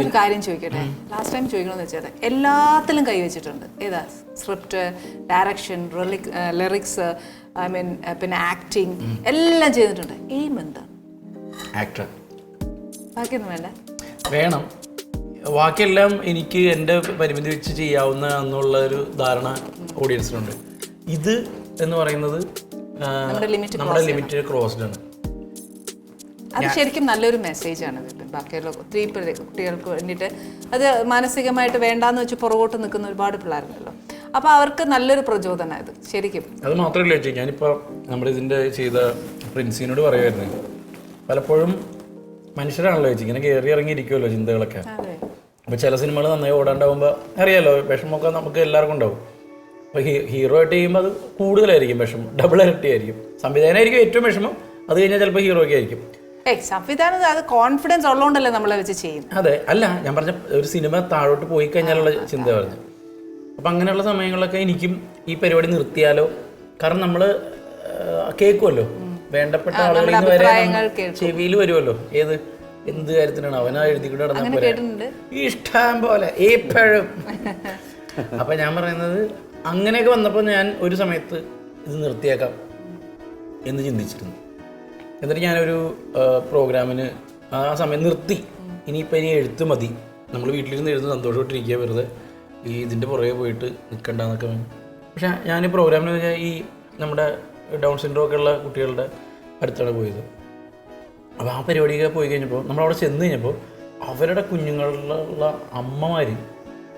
ഒരു കാര്യം ചോദിക്കട്ടെ? ലാസ്റ്റ് ടൈം ചോദിക്കണമെന്ന് വെച്ചാൽ എല്ലാത്തിലും കൈവച്ചിട്ടുണ്ട് ഏതാ? Script direction lyrics I mean പിന്നെ ആക്ടിങ് എല്ലാം ചെയ്തിട്ടുണ്ട്. എയിം എന്താ? ആക്ടർ ബാക്കിയൊന്നും വേണ്ട. വേണം. ബാക്കിയെല്ലാം എനിക്ക് എന്റെ പരിമിതി വെച്ച് ചെയ്യാവുന്ന എന്നുള്ള ഒരു ധാരണ ഓഡിയൻസിനുണ്ട് ഇത് എന്ന് പറയുന്നത് നമ്മുടെ ലിമിറ്റ് ക്രോസ്ഡ് ആണ്. അത് ശരിക്കും നല്ലൊരു മെസ്സേജ് ആണ്. ബാക്കിയുള്ള ഒത്തിരി കുട്ടികൾക്ക് വേണ്ടിയിട്ട് അത് മാനസികമായിട്ട് വേണ്ടാന്ന് വെച്ച് പുറകോട്ട് നിൽക്കുന്ന ഒരുപാട് പിള്ളേരുണ്ടല്ലോ. അപ്പൊ അവർക്ക് നല്ലൊരു പ്രചോദനം ഇത് ശരിക്കും. അത് മാത്രമല്ല ചേച്ചി ഞാനിപ്പോൾ ഇതിന്റെ ചെയ്ത പ്രിൻസിനോട് പറയുമായിരുന്നു പലപ്പോഴും മനുഷ്യരാണല്ലോ ചേച്ചി ഇങ്ങനെ കയറി ഇറങ്ങി ഇരിക്കുമല്ലോ ചിന്തകളൊക്കെ. അപ്പൊ ചില സിനിമകൾ നന്നായി ഓടാണ്ടാവുമ്പോൾ അറിയാലോ വിഷമമൊക്കെ നമുക്ക് എല്ലാവർക്കും ഉണ്ടാവും. അപ്പോൾ ഹീറോ ആയിട്ട് ചെയ്യുമ്പോൾ അത് കൂടുതലായിരിക്കും വിഷമം ഡബിൾ ഇരട്ടി ആയിരിക്കും സംവിധാനമായിരിക്കും ഏറ്റവും വിഷമം അത് കഴിഞ്ഞാൽ ചിലപ്പോൾ ഹീറോയ്ക്ക് ആയിരിക്കും സംവിധാനം അത് കോൺഫിഡൻസ് ഉള്ളതുകൊണ്ടല്ലേ നമ്മളെ വെച്ച് ചെയ്യും അതെ. അല്ല ഞാൻ പറഞ്ഞ ഒരു സിനിമ താഴോട്ട് പോയി കഴിഞ്ഞാലുള്ള ചിന്ത പറഞ്ഞു അപ്പം അങ്ങനെയുള്ള സമയങ്ങളിലൊക്കെ എനിക്കും ഈ പരിപാടി നിർത്തിയാലോ? കാരണം നമ്മൾ കേൾക്കുമല്ലോ വേണ്ടപ്പെട്ട ആളുകളിൽ നിന്ന് വരെ ചെവിയിൽ വരുമല്ലോ ഏത് എന്ത് കാര്യത്തിനാണ് അവനാ എഴുതിക്കൊണ്ട് ഇഷ്ടം പോലെ എപ്പോഴും. അപ്പൊ ഞാൻ പറയുന്നത് അങ്ങനെയൊക്കെ വന്നപ്പോൾ ഞാൻ ഒരു സമയത്ത് ഇത് നിർത്തിയേക്കാം എന്ന് ചിന്തിച്ചിരുന്നു. എന്നിട്ട് ഞാനൊരു പ്രോഗ്രാമിന് ആ സമയം നിർത്തി. ഇനിയിപ്പോൾ ഇനി എഴുത്ത് മതി. നമ്മൾ വീട്ടിലിരുന്ന് എഴുതുന്ന സന്തോഷമായിട്ടിരിക്കുക വെറുതെ. ഈ ഇതിന്റെ പുറകെ പോയിട്ട് നിൽക്കണ്ടെന്നൊക്കെ പക്ഷേ ഞാൻ ഈ പ്രോഗ്രാമിന് കഴിഞ്ഞാൽ ഈ നമ്മുടെ ഡൗൺ സിൻഡ്രോം ഒക്കെ ഉള്ള കുട്ടികളുടെ അടുത്താണ് പോയത്. അപ്പോൾ ആ പരിപാടിയൊക്കെ പോയി കഴിഞ്ഞപ്പോൾ നമ്മളവിടെ ചെന്ന് കഴിഞ്ഞപ്പോൾ അവരുടെ കുഞ്ഞുങ്ങളിലുള്ള അമ്മമാർ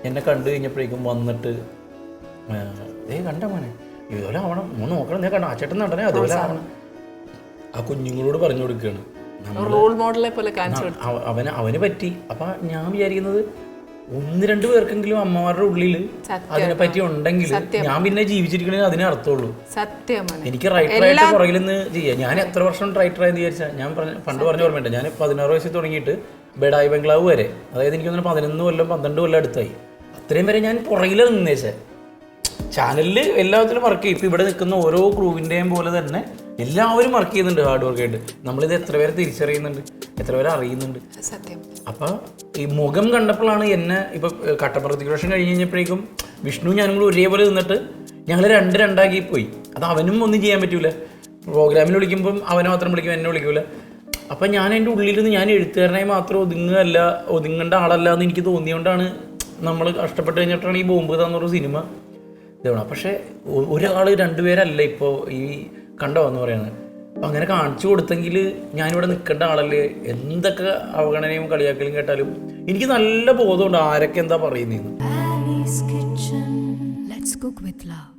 എന്നെ കണ്ടു കഴിഞ്ഞപ്പോഴേക്കും വന്നിട്ട് ഏ കണ്ട മോനെ? ഇതുപോലെ ആവണം. മോൻ നോക്കണം. നീ കണ്ടോ? ആ ചേട്ടൻ നടനെ. അതുപോലെ ആവണം. ആ കുഞ്ഞുങ്ങളോട് പറഞ്ഞു കൊടുക്കുകയാണ്. റോൾ മോഡലെ പോലെ കാണിച്ചു അവന് അവന് പറ്റി. അപ്പൊ ഞാൻ വിചാരിക്കുന്നത് ഒന്ന് രണ്ടു പേർക്കെങ്കിലും അമ്മമാരുടെ ഉള്ളിൽ. അതിനെ പറ്റി ഉണ്ടെങ്കിൽ ഞാൻ പിന്നെ ജീവിച്ചിരിക്കണേ അതിനെ അർത്ഥമുള്ളൂ. സത്യമാണ് എനിക്ക് റൈറ്റർ ആയിട്ട് പുറകിൽ നിന്ന് ചെയ്യാം. ഞാൻ എത്ര വർഷം റൈറ്റർ ആയെന്ന് വിചാരിച്ചാൽ ഞാൻ പണ്ട് പറഞ്ഞ ഓർമ്മയുണ്ട്. ഞാൻ പതിനാറ് വയസ്സിൽ തുടങ്ങിയിട്ട് ബെഡായി ബംഗ്ലാവ് വരെ അതായത് എനിക്ക് തോന്നുന്നു പതിനൊന്ന് കൊല്ലം പന്ത്രണ്ട് കൊല്ലം അടുത്തായി. അത്രയും വരെ ഞാൻ പുറകിൽ നിന്നേച്ചേ. ചാനലിൽ എല്ലാത്തിലും വർക്ക് ചെയ്യും. ഇപ്പം ഇവിടെ നിൽക്കുന്ന ഓരോ ക്രൂവിന്റെയും പോലെ തന്നെ എല്ലാവരും വർക്ക് ചെയ്യുന്നുണ്ട് ഹാർഡ് വർക്ക് ആയിട്ട്. നമ്മളിത് എത്ര പേരെ തിരിച്ചറിയുന്നുണ്ട്? എത്ര പേരെ അറിയുന്നുണ്ട്? സത്യം. അപ്പൊ ഈ മുഖം കണ്ടപ്പോഴാണ് എന്നെ ഇപ്പം കട്ടപ്രതിക്രോഷൻ കഴിഞ്ഞ് കഴിഞ്ഞപ്പോഴേക്കും വിഷ്ണു ഞാനും കൂടി ഒരേപോലെ നിന്നിട്ട് ഞങ്ങൾ രണ്ട് രണ്ടാക്കി പോയി. അത് അവനും ഒന്നും ചെയ്യാൻ പറ്റൂല. പ്രോഗ്രാമിൽ വിളിക്കുമ്പം അവനെ മാത്രം വിളിക്കും എന്നെ വിളിക്കൂല. അപ്പം ഞാൻ എന്റെ ഉള്ളിലിരുന്ന് ഞാൻ എഴുത്തുകാരനായി മാത്രം ഒതുങ്ങല്ല ഒതുങ്ങേണ്ട ആളല്ല എന്ന് എനിക്ക് തോന്നിയോണ്ടാണ് നമ്മൾ കഷ്ടപ്പെട്ട് കഴിഞ്ഞിട്ടാണ് ഈ ബോംബ് തന്നൊരു സിനിമ. ഇതാണ് പക്ഷേ ഒരാൾ രണ്ടുപേരല്ല ഇപ്പോൾ ഈ കണ്ടോ എന്ന് പറയുന്നത് അപ്പം അങ്ങനെ കാണിച്ചു കൊടുത്തെങ്കിൽ ഞാനിവിടെ നിൽക്കേണ്ട ആളല്ലേ? എന്തൊക്കെ അവഗണനയും കളിയാക്കലും കേട്ടാലും എനിക്ക് നല്ല ബോധമുണ്ട് ആരൊക്കെ എന്താ പറയുന്നതെന്ന്